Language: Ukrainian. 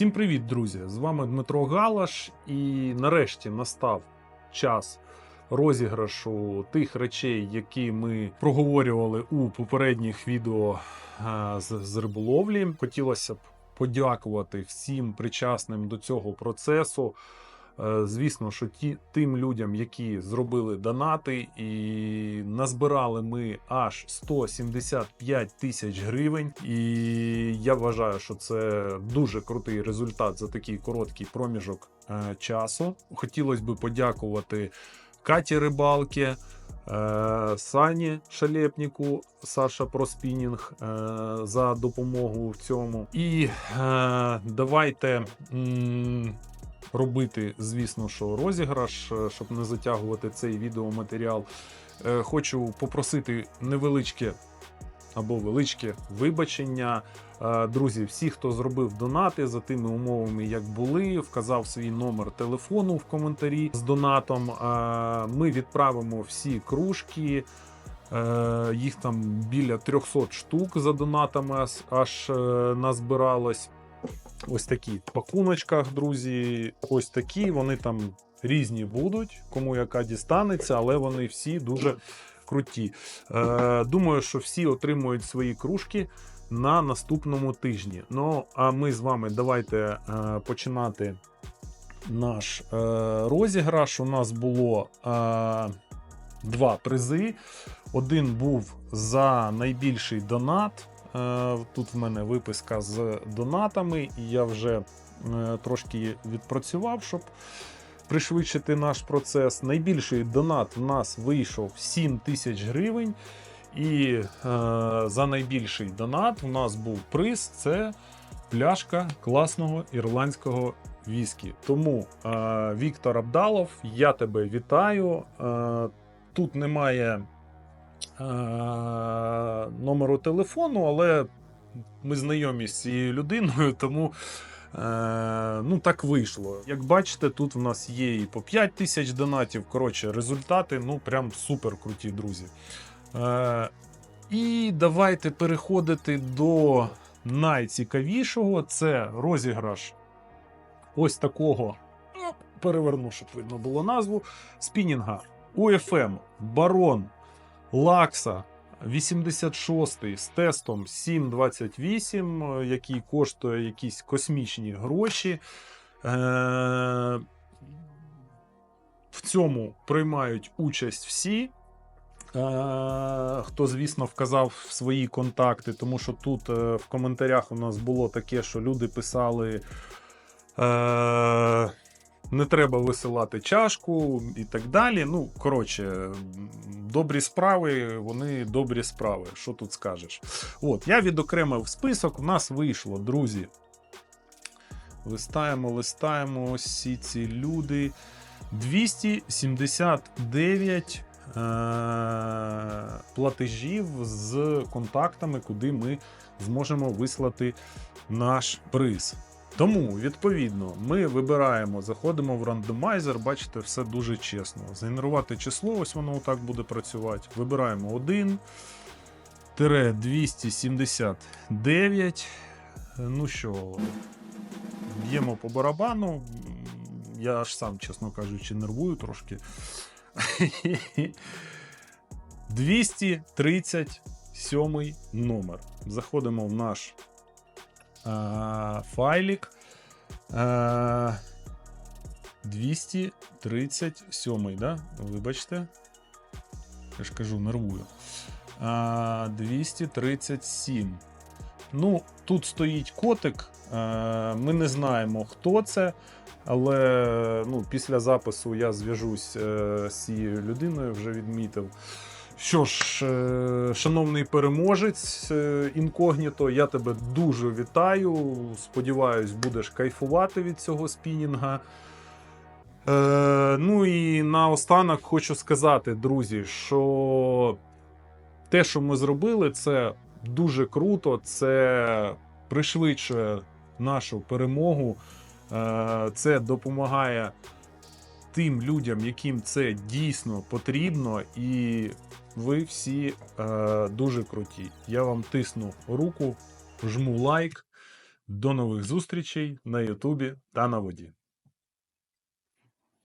Всім привіт, друзі! З вами Дмитро Галаш, і нарешті настав час розіграшу тих речей, які ми проговорювали у попередніх відео е, з, з риболовлі. Хотілося б подякувати всім причасним до цього процесу. Е, Звісно, що ті, тим людям, які зробили донати, і назбирали ми аж 175 тисяч гривень. І я вважаю, що це дуже крутий результат за такий короткий проміжок е, часу. Хотілося б подякувати Каті Рибалки. е, Сані Шалепніку, Саша Проспінінг е, за допомогу в цьому. І давайте робити, звісно, що розіграш, е, щоб не затягувати цей відеоматеріал. Е, Хочу попросити невеличке або величке вибачення. Е, Друзі, всі, хто зробив донати за тими умовами, як були, вказав свій номер телефону в коментарі з донатом. Ми відправимо всі кружки. Їх там біля 300 штук за донатами аж- назбиралось. Ось такі в пакуночках, друзі. Ось такі. Вони там різні будуть, кому яка дістанеться, але вони всі дуже круті. Е, думаю, що всі отримують свої кружки на наступному тижні. Ну, а ми з вами давайте е, починати наш е, розіграш. У нас було е, два призи. Один був за найбільший донат. Е, Тут в мене виписка з донатами, і я вже е, трошки відпрацював, щоб пришвидшити наш процес. Найбільший донат в нас вийшов 7 тисяч гривень. І е, за найбільший донат у нас був приз це пляшка класного ірландського віскі. Тому е, Віктор Абдалов, я тебе вітаю. Е, тут немає номеру телефону, але ми знайомі з цією людиною, тому е, ну, так вийшло. Як бачите, тут в нас є і по 5 тисяч донатів. Коротше, результати ну прям супер круті, друзі. Е, і давайте переходити до найцікавішого. Це розіграш ось такого. Переверну, щоб видно було назву. Спінінга UFM Барон Лакса 86 з тестом 728, е, який коштує якісь космічні гроші. Е- в цьому приймають участь всі. Е, Хто, звісно, вказав свої контакти, тому що тут е, в коментарях у нас було таке, що люди писали. Не треба висилати чашку і так далі. Ну, коротше, добрі справи, вони добрі справи. Що тут скажеш? От, я відокремив список, у нас вийшло, друзі. Листаємо, листаємо всі ці люди. 279 е- платежів з контактами, куди ми зможемо вислати наш приз. Тому, відповідно, ми вибираємо, заходимо в рандомайзер, бачите, все дуже чесно. Згенерувати число, ось воно отак буде працювати. Вибираємо 1 279. Ну що, б'ємо по барабану. Я аж сам, чесно кажучи, нервую трошки. 237 номер. Заходимо в наш а, файлік. А, 237, да? Вибачте. Я ж кажу, нервую. А, 237. Ну, тут стоїть котик. А, ми не знаємо, хто це. Але ну, після запису я зв'яжусь е, з цією людиною, вже відмітив. Що ж, е, шановний переможець е, інкогніто, я тебе дуже вітаю. Сподіваюсь, будеш кайфувати від цього спінінга. Е, ну і наостанок хочу сказати, друзі, що те, що ми зробили, це дуже круто, це пришвидшує нашу перемогу. Е, Це допомагає тим людям, яким це дійсно потрібно, і ви всі е, дуже круті. Я вам тисну руку, жму лайк. До нових зустрічей на Ютубі та на воді.